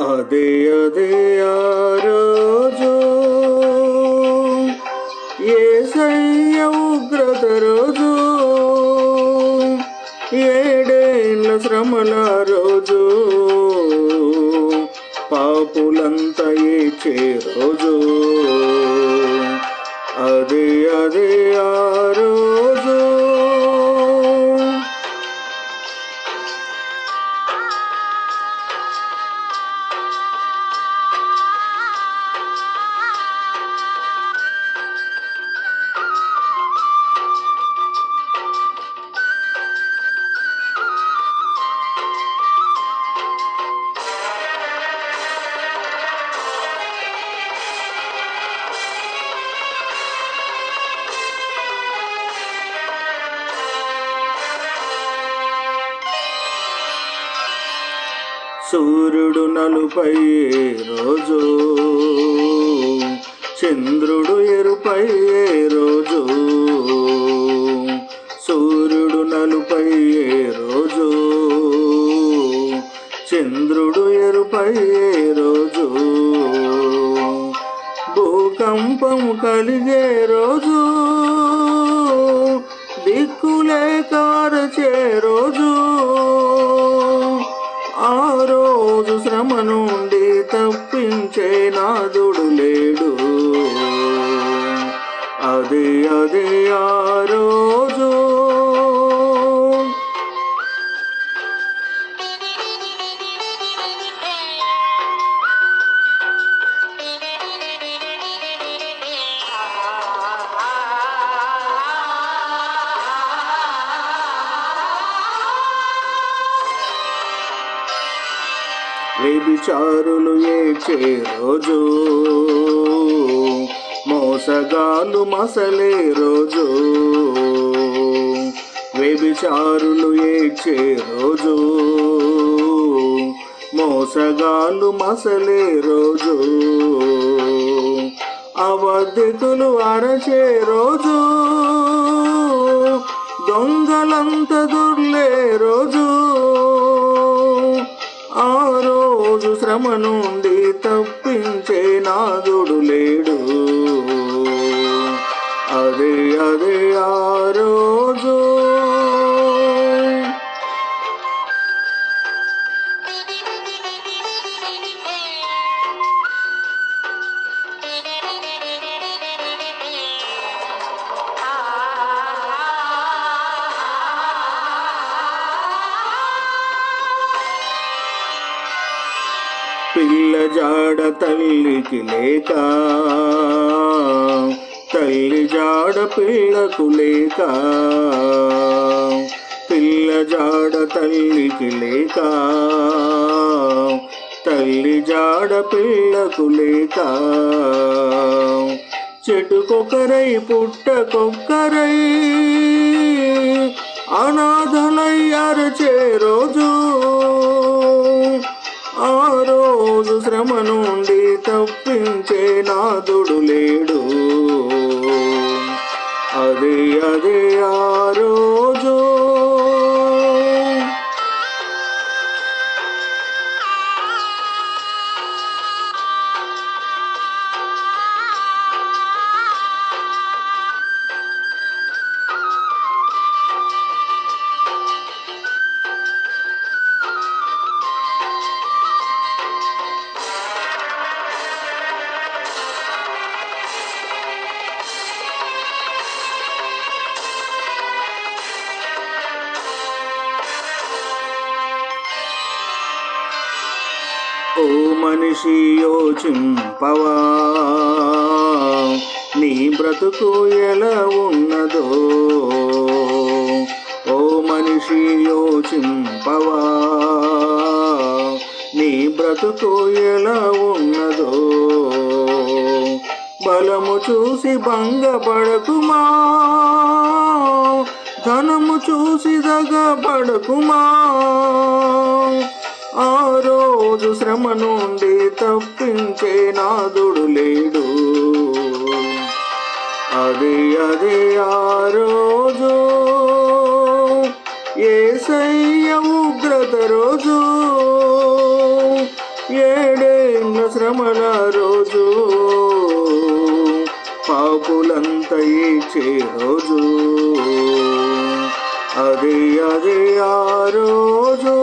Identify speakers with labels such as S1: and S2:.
S1: అదే అదే ఆ రోజు ఏ సయ్య ఉగ్రత రోజు. ఏడేళ్ళ శ్రమల రోజు. పాపులంతా ఏచే రోజు. అదే అదే సూర్యుడు నలుపై రోజు చంద్రుడు ఎరుపై రోజు సూర్యుడు నలుపై రోజు చంద్రుడు ఎరుపై రోజు భూకంపం కలిగే రోజు దిక్కులే కారచే రోజు అదే అదే ఆ రోజు వ్యభిచారులు ఏడ్చే రోజు మోసగాలు మసలే రోజు. వ్యభిచారులు ఏడ్చే రోజు. మోసగాలు మసలే రోజు. అవధికులు అరచే రోజు. దొంగలంత దుర్లే రోజు. ఆ రోజు శ్రమ నుండి తప్పించే నాదుడు లేడు. అదే అదే ఆ రోజు జాడ తల్లికి లేక తల్లి జాడ పిల్లకు లేక పిల్ల జాడ తల్లికి లేక తల్లి జాడ పిల్లకు లేక చెట్టుకొకరై పుట్టకొక్కరై అనాథలై అరచే రోజు శ్రమ నుండి తప్పించే నాదుడు లేడు. అదే అదే ఆ రోజు ఓ మనిషి యోచింపవా? నీ బ్రతుకు ఎలా ఉన్నదో? ఓ మనిషి యోచింపవా? నీ బ్రతుకు ఎలా ఉన్నదో? బలము చూసి భంగపడకుమా? ధనము చూసి దగపడకుమా ఆ రోజు శ్రమ నుండి తప్పించే నాదుడు లేడు. అదే అదే ఆ రోజు ఏసయ్య ఉగ్రత రోజు ఏ శ్రమల రోజు పాపులంత ఏడ్చే రోజు. అదే అదే ఆ రోజు